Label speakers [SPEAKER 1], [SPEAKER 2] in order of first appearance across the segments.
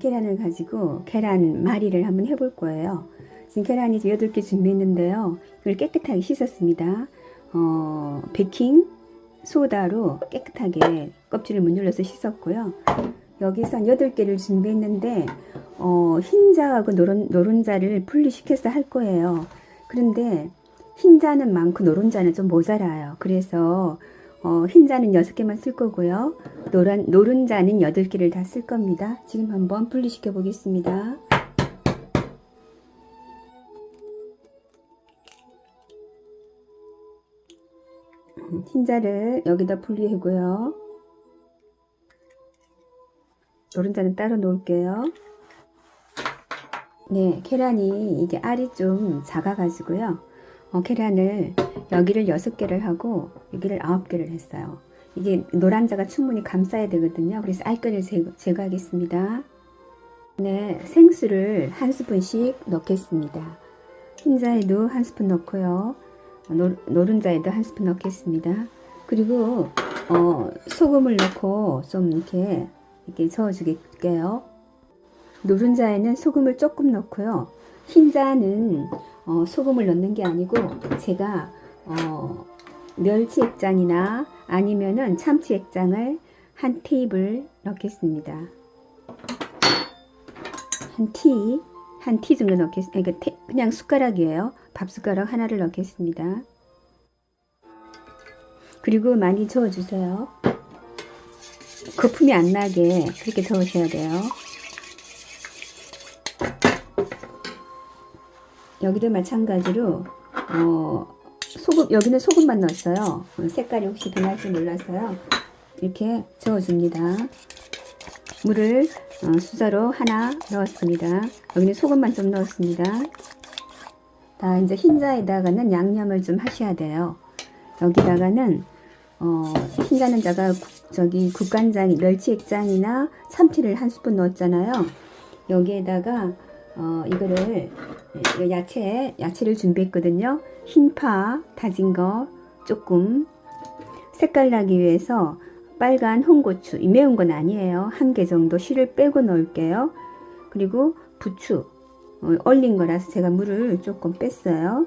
[SPEAKER 1] 계란을 가지고 계란 말이를 한번 해볼 거예요. 지금 계란이 8개 준비했는데요. 이걸 깨끗하게 씻었습니다. 어, 베킹 소다로 깨끗하게 껍질을 문눌러서 씻었고요. 여기서 한 8개를 준비했는데 어, 흰자하고 노른, 노른자를 분리시켜서 할 거예요. 그런데 흰자는 많고 노른자는 좀 모자라요. 그래서 어, 흰자는 6개만 쓸 거고요. 노란, 노른자는 8개를 다 쓸 겁니다. 지금 한번 분리시켜 보겠습니다. 음, 흰자를 여기다 분리하고요. 노른자는 따로 놓을게요. 네, 계란이 이게 알이 좀 작아가지고요. 어, 계란을 여기를 6개를 하고 여기를 9개를 했어요. 이게 노란자가 충분히 감싸야 되거든요. 그래서 알끈을 제거, 제거 하겠습니다. 네, 생수를 한 스푼씩 넣겠습니다. 흰자에도 한 스푼 넣고요. 노, 노른자에도 한 스푼 넣겠습니다. 그리고 어, 소금을 넣고 좀 이렇게 이렇게 저어주게요. 노른자에는 소금을 조금 넣고요. 흰자는 어, 소금을 넣는 게 아니고 제가 어, 멸치 액장이나 아니면은 참치 액장을 한 테이블 넣겠습니다. 한 티, 한 티 정도 넣겠습니다. 그러니까 테, 그냥 숟가락이에요. 밥 숟가락 하나를 넣겠습니다. 그리고 많이 저어주세요. 거품이 안 나게 그렇게 저으셔야 돼요. 여기도 마찬가지로 어, 소금 여기는 소금만 넣었어요. 어, 색깔이 혹시 변할지 몰라서요. 이렇게 저어줍니다. 물을 어, 수저로 하나 넣었습니다. 여기는 소금만 좀 넣었습니다. 자 이제 흰자에다가는 양념을 좀 하셔야 돼요. 여기다가는 어, 흰자는 자가 국, 저기 국간장, 멸치액장이나 참치를 한 스푼 넣었잖아요. 여기에다가 어, 이거를 이 야채 야채를 준비했거든요. 흰파 다진 거 조금 색깔 나기 위해서 빨간 홍고추 이 매운 건 아니에요. 한 개 정도 씨를 빼고 넣을게요. 그리고 부추 어, 얼린 거라서 제가 물을 조금 뺐어요.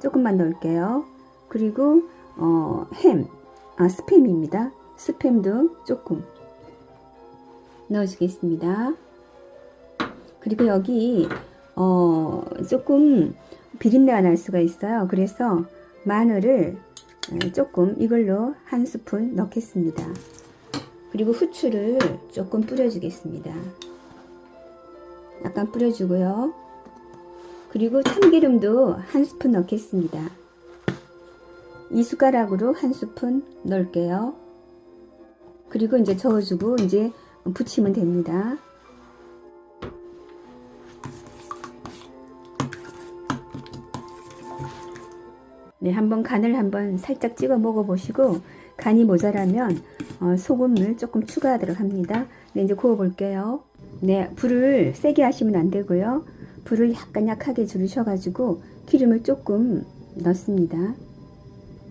[SPEAKER 1] 조금만 넣을게요. 그리고 어, 햄, 아 스팸입니다. 스팸도 조금 넣어주겠습니다. 그리고 여기 어, 조금 비린내가 날 수가 있어요. 그래서 마늘을 조금 이걸로 한 스푼 넣겠습니다. 그리고 후추를 조금 뿌려주겠습니다. 약간 뿌려주고요. 그리고 참기름도 한 스푼 넣겠습니다. 이 숟가락으로 한 스푼 넣을게요. 그리고 이제 저어주고 이제 부치면 됩니다. 네, 한번 간을 한번 살짝 찍어 먹어보시고 간이 모자라면 어, 소금을 조금 추가하도록 합니다. 네, 이제 구워 볼게요. 네, 불을 세게 하시면 안 되고요. 불을 약간 약하게 줄이셔가지고 기름을 조금 넣습니다.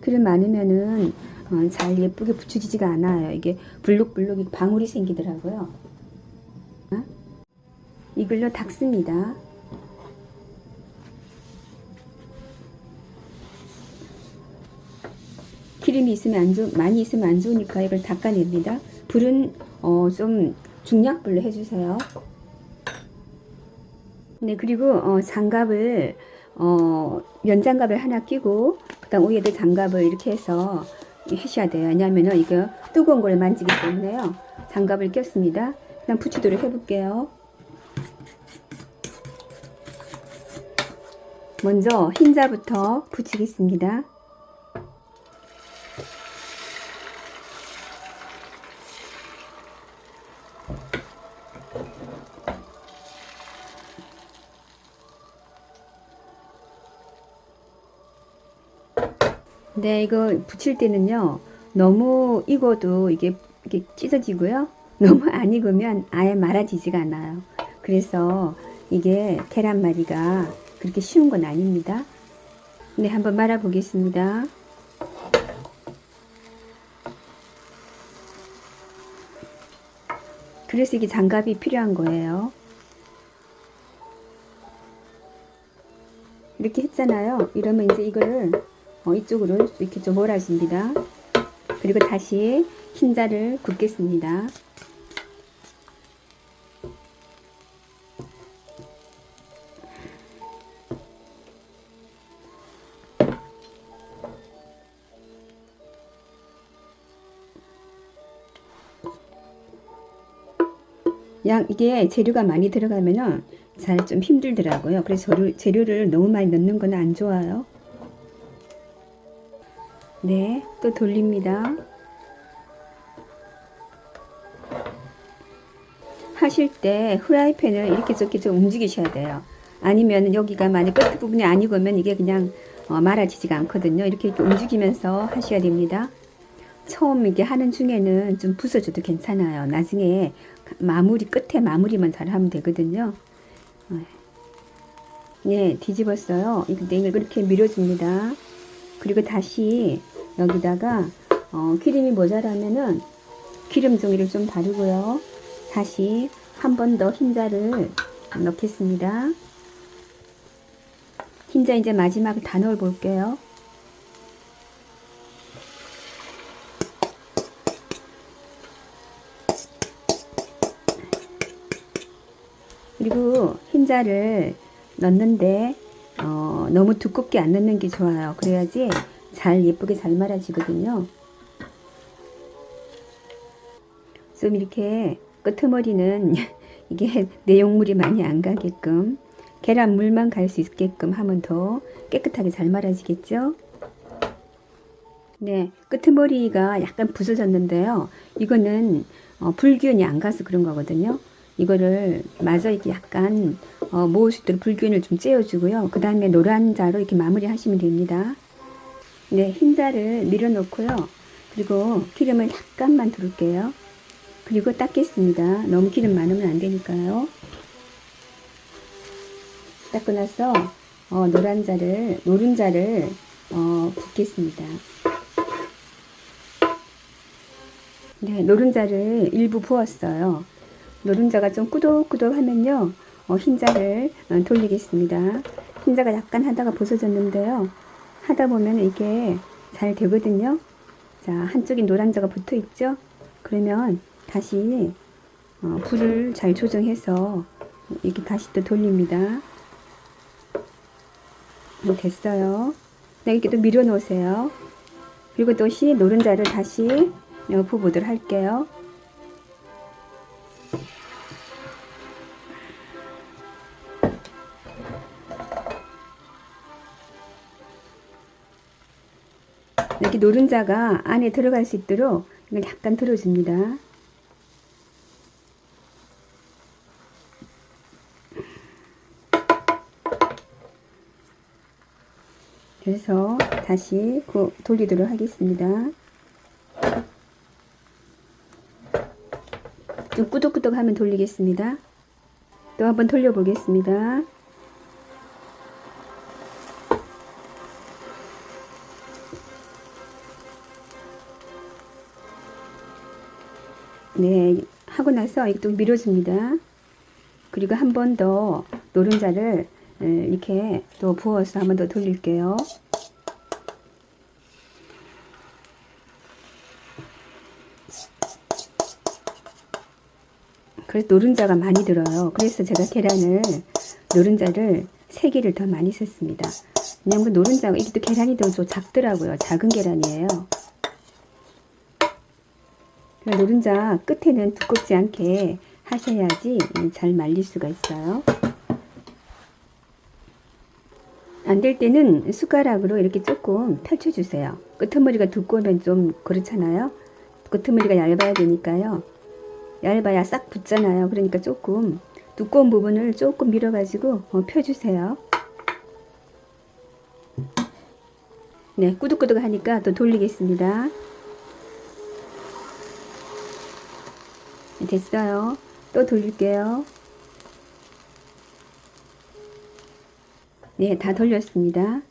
[SPEAKER 1] 기름 많으면은 어, 잘 예쁘게 부추지지가 않아요. 이게 불룩불룩 방울이 생기더라고요. 어? 이걸로 닦습니다. 기름이 있으면 안 좋, 많이 있으면 안 좋으니까 이걸 닦아냅니다. 불은 어, 좀 중약불로 해주세요. 네, 그리고 어, 장갑을 어, 면장갑을 하나 끼고 그다음 위에도 장갑을 이렇게 해서 하셔야 돼요. 왜냐하면 이거 뜨거운 걸 만지기 때문에요. 장갑을 꼈습니다. 그다음 부치도록 해볼게요. 먼저 흰자부터 붙이겠습니다. 네, 이거 붙일 때는요, 너무 익어도 이게, 이게 찢어지고요. 너무 안 익으면 아예 말아지지가 않아요. 그래서 이게 계란말이가 그렇게 쉬운 건 아닙니다. 네, 한번 말아 보겠습니다. 그래서 이게 장갑이 필요한 거예요. 이렇게 했잖아요. 이러면 이제 이거를 어, 이쪽으로 이렇게 좀 몰아줍니다. 그리고 다시 흰자를 굽겠습니다. 양 이게 재료가 많이 들어가면은 잘 좀 힘들더라고요. 그래서 재료, 재료를 너무 많이 넣는 건 안 좋아요. 네, 또 돌립니다. 하실 때 후라이팬을 이렇게 저렇게 좀 움직이셔야 돼요. 아니면 여기가 만약 끝 부분이 안 익으면 이게 그냥 어, 말아지지가 않거든요. 이렇게, 이렇게 움직이면서 하셔야 됩니다. 처음 이게 하는 중에는 좀 부서져도 괜찮아요. 나중에 마무리 끝에 마무리만 잘 하면 되거든요. 네, 뒤집었어요. 이걸 이렇게 밀어줍니다. 그리고 다시 여기다가 어, 기름이 모자라면은 기름 종이를 좀 바르고요. 다시 한 번 더 흰자를 넣겠습니다. 흰자 이제 마지막에 다 넣어 볼게요. 그리고 흰자를 넣는데 어, 너무 두껍게 안 넣는 게 좋아요. 그래야지 잘 예쁘게 잘 말아지거든요. 좀 이렇게 끄트머리는 이게 내용물이 많이 안 가게끔 계란 물만 갈 수 있게끔 하면 더 깨끗하게 잘 말아지겠죠? 네, 끄트머리가 약간 부서졌는데요. 이거는 어, 불균이 안 가서 그런 거거든요. 이거를 마저 이렇게 약간 어, 모을 수 있도록 불균을 좀 째어주고요. 그 다음에 노란 자로 이렇게 마무리 하시면 됩니다. 네, 흰 자를 밀어놓고요. 그리고 기름을 약간만 두를게요. 그리고 닦겠습니다. 너무 기름 많으면 안 되니까요. 닦고 나서 어, 노란 자를 노른자를 어, 붓겠습니다. 네, 노른자를 일부 부었어요. 노른자가 좀 꾸덕꾸덕 하면요. 어, 흰자를 어, 돌리겠습니다. 흰자가 약간 하다가 부서졌는데요. 하다 보면 이게 잘 되거든요. 자, 한쪽이 노란자가 붙어 있죠? 그러면 다시 어, 불을 잘 조정해서 이렇게 다시 또 돌립니다. 네, 됐어요. 네, 이렇게 또 밀어 놓으세요. 그리고 또시 노른자를 다시 어, 부보도록 할게요. 이렇게 노른자가 안에 들어갈 수 있도록 이걸 약간 들어줍니다. 그래서 다시 돌리도록 하겠습니다. 좀 꾸덕꾸덕 하면 돌리겠습니다. 또 한번 돌려보겠습니다. 네, 하고 나서 이또 밀어줍니다. 그리고 한 번 더 노른자를 이렇게 또 부어서 한 번 더 돌릴게요. 그래서 노른자가 많이 들어요. 그래서 제가 계란을 노른자를 3개를 더 많이 썼습니다. 왜냐면 노른자가 이게 또 계란이 더 작더라고요. 작은 계란이에요. 노른자 끝에는 두껍지 않게 하셔야지 잘 말릴 수가 있어요. 안 될 때는 숟가락으로 이렇게 조금 펼쳐주세요. 끄트머리가 두꺼우면 좀 그렇잖아요. 끄트머리가 얇아야 되니까요. 얇아야 싹 붙잖아요. 그러니까 조금 두꺼운 부분을 조금 밀어가지고 어, 펴주세요. 네, 꾸덕꾸덕 하니까 또 돌리겠습니다. 됐어요. 또 돌릴게요. 네, 다 돌렸습니다.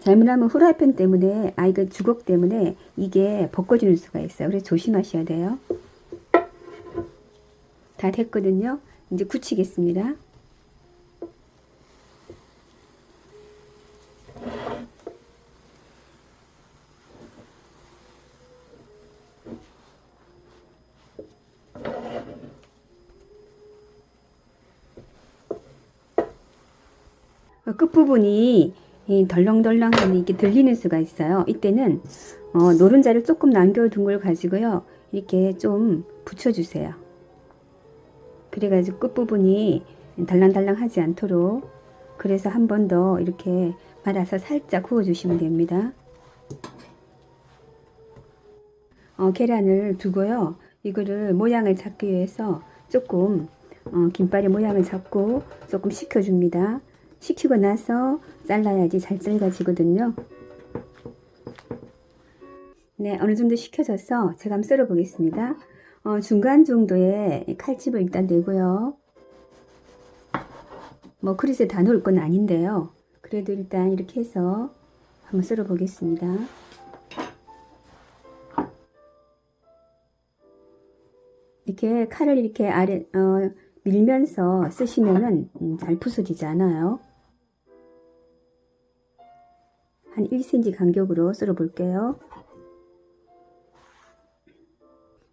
[SPEAKER 1] 잘못하면 후라이팬 때문에, 아, 이거 주걱 때문에 이게 벗겨지는 수가 있어요. 그래서 조심하셔야 돼요. 다 됐거든요. 이제 굳히겠습니다. 끝부분이 이 덜렁덜렁하니 이렇게 들리는 수가 있어요. 이때는 어, 노른자를 조금 남겨둔 걸 가지고요. 이렇게 좀 붙여주세요. 그래가지고 끝부분이 달랑달랑하지 않도록 그래서 한 번 더 이렇게 말아서 살짝 구워주시면 됩니다. 어, 계란을 두고요. 이거를 모양을 잡기 위해서 조금 어, 김발의 모양을 잡고 조금 식혀줍니다. 식히고 나서 잘라야지 잘 잘라지거든요. 네, 어느 정도 식혀져서 제가 한번 썰어 보겠습니다. 어, 중간 정도의 칼집을 일단 내고요. 뭐 그릇에 다 넣을 건 아닌데요. 그래도 일단 이렇게 해서 한번 썰어 보겠습니다. 이렇게 칼을 이렇게 아래 어, 밀면서 쓰시면은 음, 잘 부서지지 않아요. 1cm 간격으로 썰어 볼게요.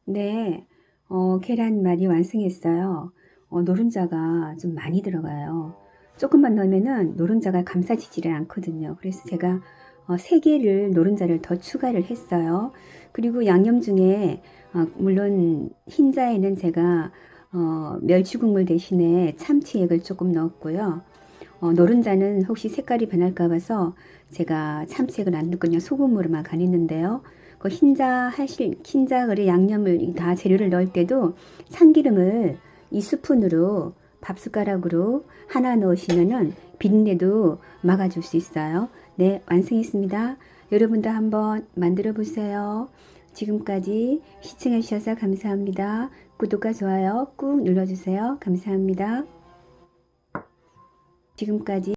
[SPEAKER 1] 네, 어, 계란말이 완성했어요. 어, 노른자가 좀 많이 들어가요. 조금만 넣으면은 노른자가 감싸지지를 않거든요. 그래서 제가 어, 3개를 노른자를 더 추가를 했어요. 그리고 양념 중에 어, 물론 흰자에는 제가 어, 멸치 국물 대신에 참치액을 조금 넣었고요. 어, 노른자는 혹시 색깔이 변할까 봐서 제가 참치액을 안 넣고 그냥 소금으로만 간했는데요. 그 흰자 하실 흰자 그래 양념을 다 재료를 넣을 때도 참기름을 이 스푼으로 밥 숟가락으로 하나 넣으시면은 비린내도 막아줄 수 있어요. 네, 완성했습니다. 여러분도 한번 만들어 보세요. 지금까지 시청해 주셔서 감사합니다. 구독과 좋아요 꾹 눌러주세요. 감사합니다. 지금까지